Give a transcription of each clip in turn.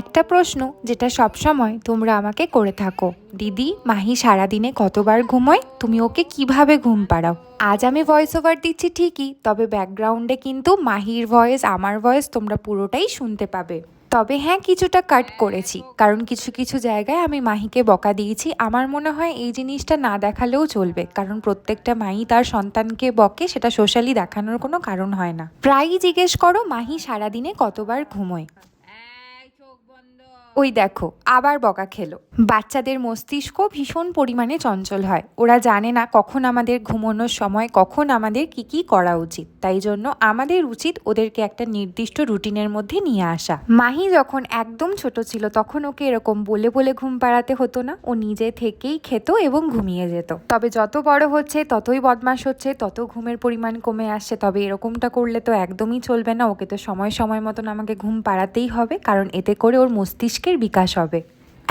একটা প্রশ্ন যেটা সবসময় তোমরা আমাকে করে থাকো। দিদি, মাহি সারাদিনে কতবার ঘুমোয়? তুমি ওকে কীভাবে ঘুম পাড়াও? আজ আমি ভয়েস ওভার দিচ্ছি ঠিকই, তবে ব্যাকগ্রাউন্ডে কিন্তু মাহির ভয়েস আমার ভয়েস তোমরা পুরোটাই শুনতে পাবে। তবে হ্যাঁ কিছুটা কাট করেছি, কারণ কিছু কিছু জায়গায় আমি মাহিকে বকা দিয়েছি। আমার মনে হয় এই জিনিসটা না দেখালেও চলবে, কারণ প্রত্যেকটা মাহি তার সন্তানকে বকে, সেটা সোশ্যালি দেখানোর কোনো কারণ হয় না। প্রায়ই জিজ্ঞেস করো, মাহি সারাদিনে কতবার ঘুমোয়? ওই দেখো, আবার বকা খেলো। বাচ্চাদের মস্তিষ্ক ভীষণ পরিমাণে চঞ্চল হয়। ওরা জানে না কখন আমাদের ঘুমানোর সময়, কখন আমাদের কি কি করা উচিত। তাই জন্য আমাদের উচিত ওদেরকে একটা নির্দিষ্ট রুটিনের মধ্যে নিয়ে আসা। মাহি যখন একদম ছোট ছিল, তখন ওকে এরকম বলে বলে ঘুম পাড়াতে হতো না। ও নিজে থেকেই খেত এবং ঘুমিয়ে যেত। তবে যত বড় হচ্ছে, ততই বদমাস হচ্ছে, তত ঘুমের পরিমাণ কমে আসছে। তবে এরকমটা করলে তো একদমই চলবে না। ওকে তো সময় সময় মতন আমাকে ঘুম পাড়াতেই হবে। কারণ এতে করে ওর মস্তিষ্কের বিকাশ হবে।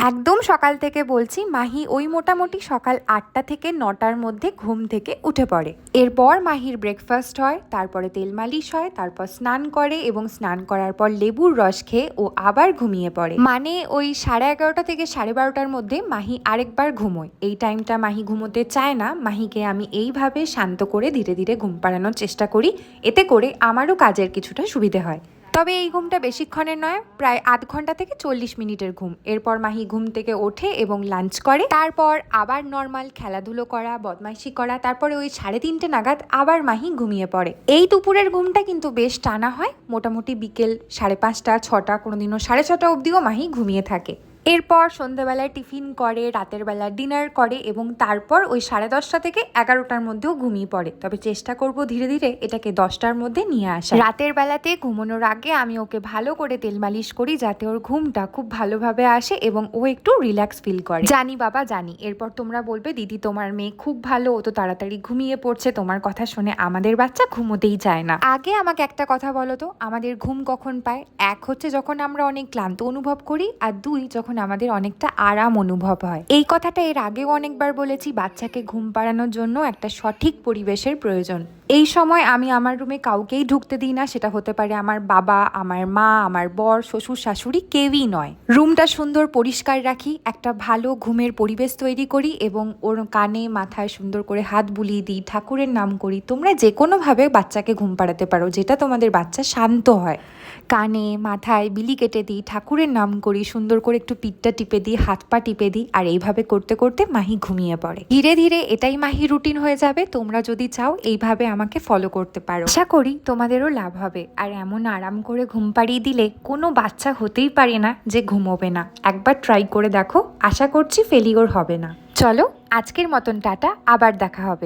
একদম সকাল থেকে বলছি, মাহি ওই মোটামুটি সকাল আটটা থেকে নটার মধ্যে ঘুম থেকে উঠে পড়ে। এরপর মাহির ব্রেকফাস্ট হয়, তারপরে তেল মালিশ হয়, তারপর স্নান করে এবং স্নান করার পর লেবুর রস খেয়ে ও আবার ঘুমিয়ে পড়ে। মানে ওই সাড়ে এগারোটা থেকে সাড়ে বারোটার মধ্যে মাহি আরেকবার ঘুমোয়। এই টাইমটা মাহি ঘুমোতে চায় না, মাহিকে আমি এইভাবে শান্ত করে ধীরে ধীরে ঘুম পাড়ানোর চেষ্টা করি, এতে করে আমারও কাজের কিছুটা সুবিধে হয়। তবে এই ঘুমটা বেশিক্ষণের নয়, প্রায় আধ ঘণ্টা থেকে চল্লিশ মিনিটের ঘুম। এরপর মাহি ঘুম থেকে ওঠে এবং লাঞ্চ করে। তারপর আবার নর্মাল খেলাধুলো করা, বদমাইশি করা, তারপরে ওই সাড়ে তিনটে নাগাদ আবার মাহি ঘুমিয়ে পড়ে। এই দুপুরের ঘুমটা কিন্তু বেশ টানা হয়। মোটামুটি বিকেল সাড়ে পাঁচটা, ছটা, কোনোদিনও সাড়ে ছটা অবধিও মাহি ঘুমিয়ে থাকে। এরপর সন্ধ্যেবেলায় টিফিন করে, রাতের বেলা ডিনার করে এবং তারপর ওই সাড়ে দশটা থেকে এগারোটার মধ্যেও ঘুমিয়ে পড়ে। তবে চেষ্টা করব ধীরে ধীরে এটাকে দশটার মধ্যে নিয়ে আসা। রাতের বেলাতে ঘুমানোর আগে আমি ওকে ভালো করে তেল মালিশ করি যাতে ওর ঘুমটা খুব ভালোভাবে আসে এবং ও একটু রিল্যাক্স ফিল করে। জানি বাবা, জানি। এরপর তোমরা বলবে, দিদি, তোমার মেয়ে খুব ভালো, ও তো তাড়াতাড়ি ঘুমিয়ে পড়ছে, তোমার কথা শুনে আমাদের বাচ্চা ঘুমোতেই চায় না। আগে আমাকে একটা কথা বলো তো, আমাদের ঘুম কখন পায়? এক হচ্ছে যখন আমরা অনেক ক্লান্ত অনুভব করি, আর দুই যখন আমাদের অনেকটা আরাম অনুভব হয়। এই কথাটা এর আগেও অনেকবার বলেছি, বাচ্চাকে ঘুম পাড়ানোর জন্য একটা সঠিক পরিবেশের প্রয়োজন। এই সময় আমি আমার রুমে কাউকেই ঢুকতে দিই না, সেটা হতে পারে আমার বাবা, আমার মা, আমার বর, শ্বশুর, শাশুড়ি, কেউই নয়। রুমটা সুন্দর পরিষ্কার রাখি, একটা ভালো ঘুমের পরিবেশ তৈরি করি এবং ওর কানে, মাথায় সুন্দর করে হাত বুলিয়ে দিই, ঠাকুরের নাম করি, তোমরা যে কোনোভাবে বাচ্চাকে ঘুম পাড়াতে পারো, যেটা তোমাদের বাচ্চা শান্ত হয়। কানে, মাথায় বিলি কেটে দিই, ঠাকুরের নাম করি, সুন্দর করে একটু পিঠটা টিপে দিই, হাত পা টিপে দিই, আর এইভাবে করতে করতে মাহি ঘুমিয়ে পড়ে। ধীরে ধীরে এটাই মাহি রুটিন হয়ে যাবে। তোমরা যদি চাও, এইভাবে আমাকে ফলো করতে পারো। আশা করি তোমাদেরও লাভ হবে। আর এমন আরাম করে ঘুম পাড়িয়ে দিলে কোনো বাচ্চা হতেই পারে না যে ঘুমোবে না। একবার ট্রাই করে দেখো। আশা করছি ফেলিওর হবে না। চলো, আজকের মতন টাটা। আবার দেখা হবে।